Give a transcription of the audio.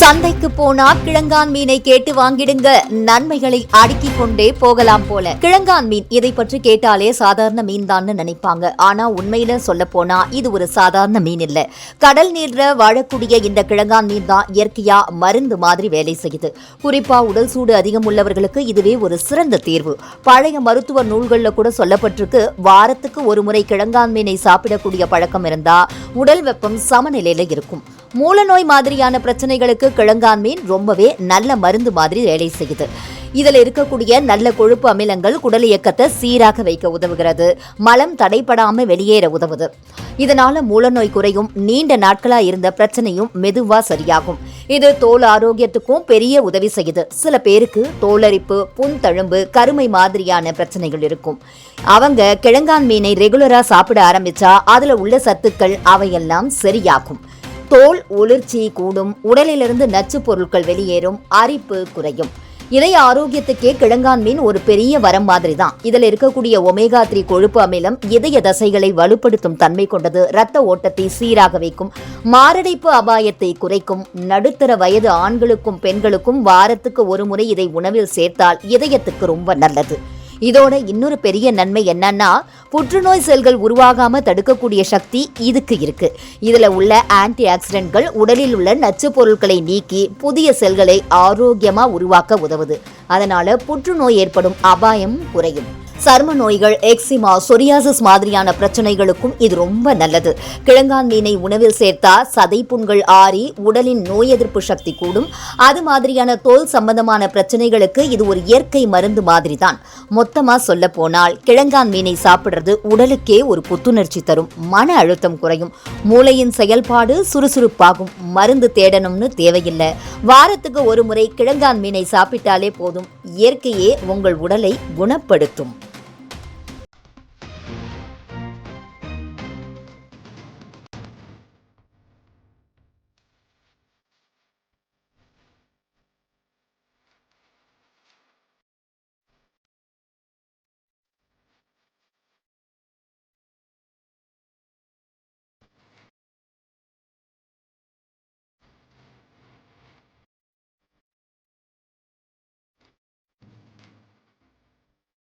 சந்தைக்கு போனா கிழங்கான் மீனை கேட்டு வாங்கிடுங்க. நன்மைகளை அடுக்கிக் கொண்டே போகலாம் போல. கிழங்கான் மீன் இதை பற்றி கேட்டாலே சாதாரண மீன் தான் நினைப்பாங்க. ஆனா உண்மையில சொல்ல போனா இது ஒரு சாதாரண மீன் இல்ல. கடல் நீர்ல வாழக்கூடிய இந்த கிழங்கான் மீன் தான் இயற்கையா மருந்து மாதிரி வேலை செய்யுது. குறிப்பா உடல் சூடு அதிகம் உள்ளவர்களுக்கு இதுவே ஒரு சிறந்த தீர்வு. பழைய மருத்துவ நூல்கள்ல கூட சொல்லப்பட்டிருக்கு வாரத்துக்கு ஒரு முறை கிழங்கான் மீனை சாப்பிடக்கூடிய பழக்கம் இருந்தா உடல் வெப்பம் சமநிலையில இருக்கும். மூலநோய் மாதிரியான பிரச்சனைகளுக்கு கிழங்கான் மீன் ரொம்பவே நல்ல மருந்து மாதிரி வேலை செய்யுது. இதில் இருக்கக்கூடிய நல்ல கொழுப்பு அமிலங்கள் குடல் இயக்கத்தை சீராக வைக்க உதவுகிறது. மலம் தடைப்படாமல் வெளியேற உதவுது. இதனால மூலநோய் குறையும் நீண்ட நாட்களா இருந்த பிரச்சனையும் மெதுவா சரியாகும். இது தோல் ஆரோக்கியத்துக்கும் பெரிய உதவி செய்யுது. சில பேருக்கு தோலரிப்பு புண் தழும்பு கருமை மாதிரியான பிரச்சனைகள் இருக்கும். அவங்க கிழங்கான் மீனை ரெகுலரா சாப்பிட ஆரம்பிச்சா அதுல உள்ள சத்துக்கள் அவையெல்லாம் சரியாகும். தோல் ஒளிர்ச்சி கூடும். உடலிலிருந்து நச்சுப் பொருட்கள் வெளியேறும். அரிப்பு குறையும். இதய ஆரோக்கியத்துக்கே கிழங்கான் மீன் ஒரு பெரிய வரம் மாதிரி தான் இதில் இருக்கக்கூடிய ஒமேகா த்ரீ கொழுப்பு அமிலம் இதய தசைகளை வலுப்படுத்தும் தன்மை கொண்டது. இரத்த ஓட்டத்தை சீராக வைக்கும். மாரடைப்பு அபாயத்தை குறைக்கும். நடுத்தர வயது ஆண்களுக்கும் பெண்களுக்கும் வாரத்துக்கு ஒரு முறை இதை உணவில் சேர்த்தால் இதயத்துக்கு ரொம்ப நல்லது. இதோட இன்னொரு பெரிய நன்மை என்னன்னா புற்றுநோய் செல்கள் உருவாகாம தடுக்கக்கூடிய சக்தி இதுக்கு இருக்கு. இதுல உள்ள ஆன்டி ஆக்சிடென்ட்கள் உடலில் உள்ள நச்சு பொருட்களை நீக்கி புதிய செல்களை ஆரோக்கியமா உருவாக்க உதவுது. அதனால புற்றுநோய் ஏற்படும் அபாயம் குறையும். சர்ம நோய்கள் எக்ஸிமா சொரியாசிஸ் மாதிரியான பிரச்சனைகளுக்கும் இது ரொம்ப நல்லது. கிழங்கான் மீனை உணவில் சேர்த்தா சதை புண்கள் ஆறி உடலின் நோய் எதிர்ப்பு சக்தி கூடும். அது மாதிரியான தோல் சம்பந்தமான பிரச்சனைகளுக்கு இது ஒரு இயற்கை மருந்து மாதிரி தான் மொத்தமா சொல்ல போனால் கிழங்கான் மீனை சாப்பிடுறது உடலுக்கே ஒரு புத்துணர்ச்சி தரும். மன அழுத்தம் குறையும். மூளையின் செயல்பாடு சுறுசுறுப்பாகும். மருந்து தேடணும்னு தேவையில்லை. வாரத்துக்கு ஒரு முறை கிழங்கான் மீனை சாப்பிட்டாலே போதும். இயற்கையே உங்கள் உடலை குணப்படுத்தும்.